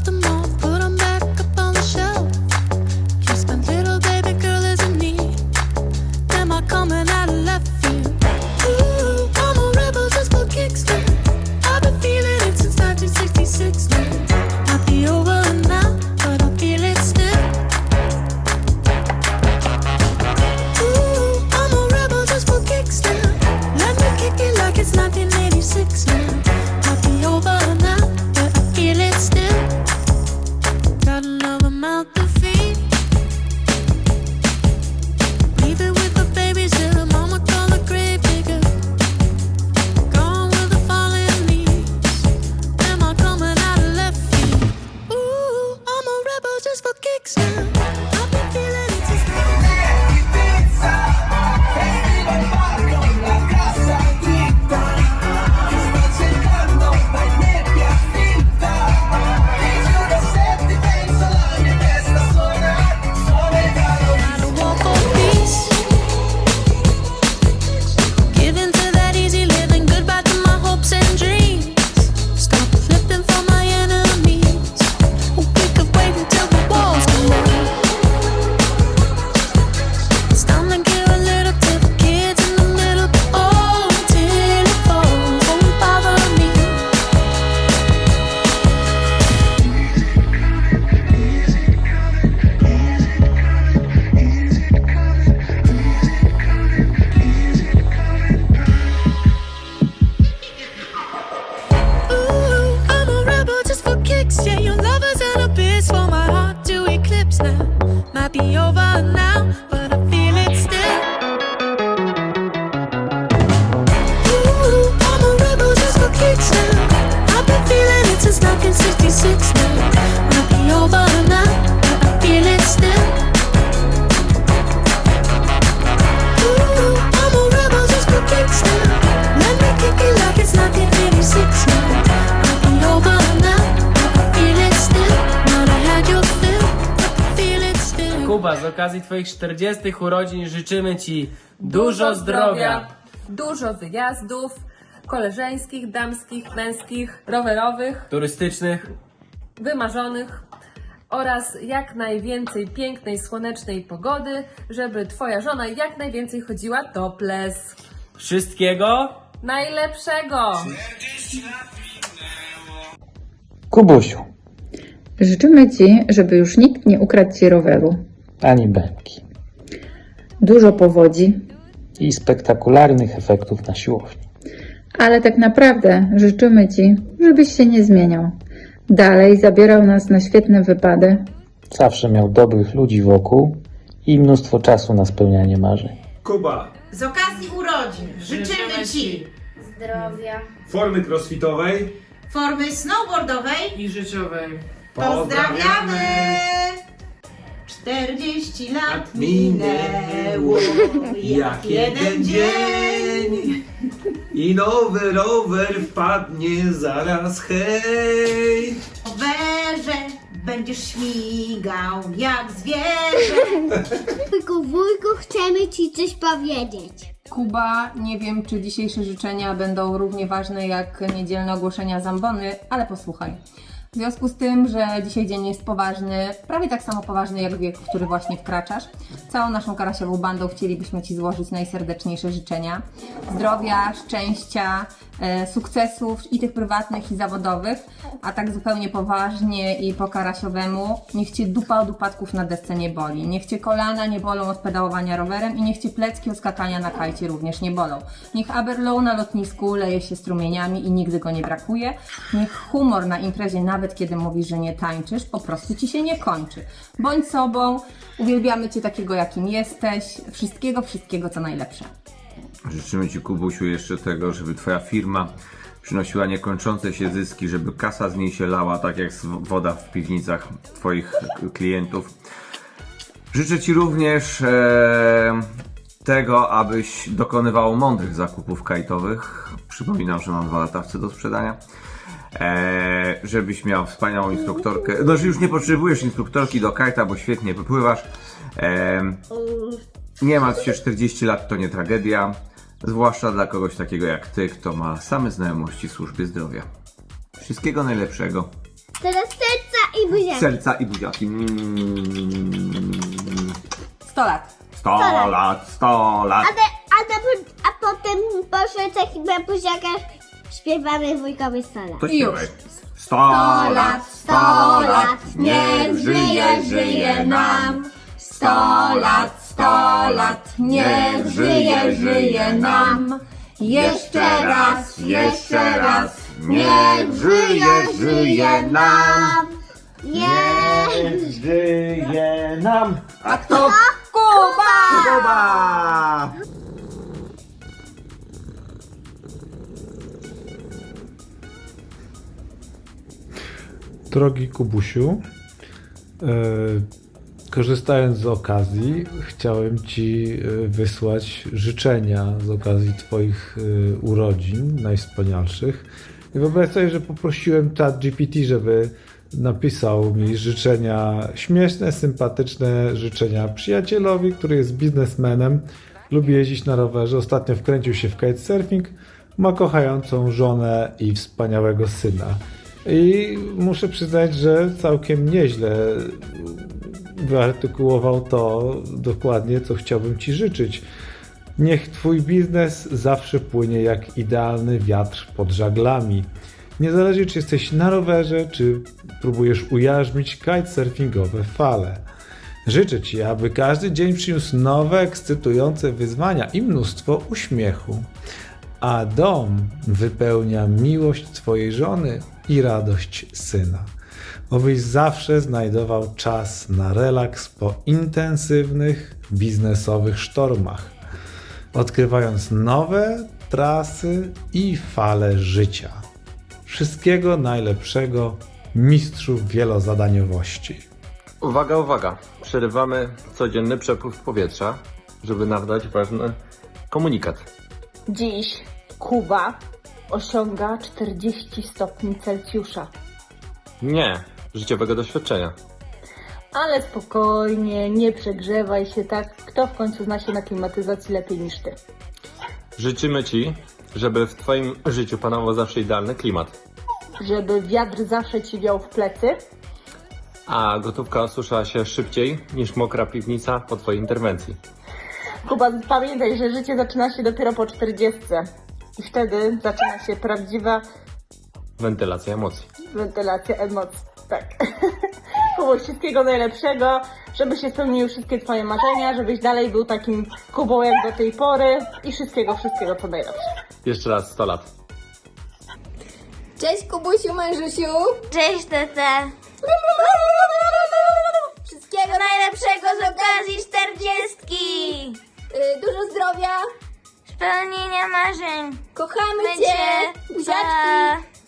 just a moment. Kuba, z okazji Twoich 40 urodzin życzymy Ci dużo, dużo zdrowia, dużo wyjazdów koleżeńskich, damskich, męskich, rowerowych, turystycznych wymarzonych oraz jak najwięcej pięknej, słonecznej pogody, żeby Twoja żona jak najwięcej chodziła topless. wszystkiego Najlepszego! Kubusiu, Życzymy Ci, żeby już nikt nie ukradł Ci roweru. ani bębki Dużo powodzi, i spektakularnych efektów na siłowni. ale tak naprawdę życzymy Ci, żebyś się nie zmieniał. Dalej zabierał nas na świetne wypady, Zawsze miał dobrych ludzi wokół i mnóstwo czasu na spełnianie marzeń. Kuba, Z okazji urodzin życzymy Ci zdrowia, formy crossfitowej. formy snowboardowej. i życiowej. Pozdrawiamy! 40 lat minęło jak jeden dzień. I nowy rower wpadnie zaraz, hej! Rowerze będziesz śmigał jak zwierzę. wujku, wujku, chcemy Ci coś powiedzieć. Kuba, nie wiem, czy dzisiejsze życzenia będą równie ważne jak niedzielne ogłoszenia zambony, ale posłuchaj. W związku z tym, że dzisiaj dzień jest poważny, prawie tak samo poważny jak wiek, w który właśnie wkraczasz, całą naszą karasiową bandą chcielibyśmy Ci złożyć najserdeczniejsze życzenia. Zdrowia, szczęścia, e, sukcesów i tych prywatnych i zawodowych, a tak zupełnie poważnie i po karasiowemu, niech Cię dupa od upadków na desce nie boli, niech Cię kolana nie bolą od pedałowania rowerem i niech Cię plecki od skakania na kajcie również nie bolą. Niech Aberlow na lotnisku leje się strumieniami i nigdy go nie brakuje. Niech humor na imprezie, nawet kiedy mówisz, że nie tańczysz, po prostu Ci się nie kończy. Bądź sobą, uwielbiamy Cię takiego, jakim jesteś. Wszystkiego, wszystkiego, co najlepsze. Życzymy Ci, Kubusiu, jeszcze tego, żeby Twoja firma przynosiła niekończące się zyski, żeby kasa z niej się lała, tak jak woda w piwnicach Twoich klientów. Życzę Ci również e, tego, abyś dokonywał mądrych zakupów kajtowych. Przypominam, że mam dwa latawce do sprzedania. E, żebyś miał wspaniałą instruktorkę. No, że już nie potrzebujesz instruktorki do kajta, bo świetnie wypływasz. E, nie martw się, 40 lat to nie tragedia. Zwłaszcza dla kogoś takiego jak ty, kto ma same znajomości w służbie zdrowia. Wszystkiego najlepszego. Teraz serca i buziaki. Serca i buziaki. Mm. 100 lat. 100 lat, 100 lat. A, te, a, te, a potem po sercach i po buziakach śpiewamy wujkowi stole. To I już. śpiewaj. 100 lat, 100 lat, niech żyje, żyje nam. 100 lat, 100 lat, niech żyje, żyje nam. Jeszcze raz, jeszcze raz, niech żyje, żyje nam. Nie! Żyje nam! A kto? Kuba! Kuba! Drogi Kubusiu, e, korzystając z okazji, chciałem Ci e, wysłać życzenia z okazji Twoich e, urodzin najwspanialszych. I wyobraź sobie, że poprosiłem ChatGPT, żeby napisał mi życzenia śmieszne, sympatyczne życzenia przyjacielowi, który jest biznesmenem, lubi jeździć na rowerze, ostatnio wkręcił się w kitesurfing, ma kochającą żonę i wspaniałego syna. I muszę przyznać, że całkiem nieźle wyartykułował to dokładnie, co chciałbym Ci życzyć. Niech Twój biznes zawsze płynie jak idealny wiatr pod żaglami. Niezależnie czy jesteś na rowerze, czy próbujesz ujarzmić kitesurfingowe fale. Życzę Ci, aby każdy dzień przyniósł nowe, ekscytujące wyzwania i mnóstwo uśmiechu. A dom wypełnia miłość Twojej żony i radość syna. Obyś zawsze znajdował czas na relaks po intensywnych biznesowych sztormach, odkrywając nowe trasy i fale życia. Wszystkiego najlepszego, mistrzu wielozadaniowości. Uwaga, uwaga. Przerywamy codzienny przepływ powietrza, żeby nadać ważny komunikat. Dziś Kuba osiąga 40 stopni Celsjusza. Nie, życiowego doświadczenia. Ale spokojnie, nie przegrzewaj się tak. Kto w końcu zna się na klimatyzacji lepiej niż ty? Życzymy Ci, żeby w Twoim życiu panował zawsze idealny klimat, Żeby wiatr zawsze ci wiał w plecy, a gotówka osuszała się szybciej niż mokra piwnica po Twojej interwencji. Kuba, pamiętaj, że życie zaczyna się dopiero po 40. I wtedy zaczyna się prawdziwa Wentylacja emocji. wentylacja emocji. Tak. Kubo, wszystkiego najlepszego, żeby się spełniły wszystkie Twoje marzenia, żebyś dalej był takim Kubą jak do tej pory i wszystkiego, wszystkiego co najlepsze. Jeszcze raz 100 lat. Cześć Kubusiu, mężusiu. Cześć tata. Wszystkiego najlepszego z okazji czterdziestki. dużo zdrowia. Spełnienia marzeń. Kochamy cię. Buziaczki.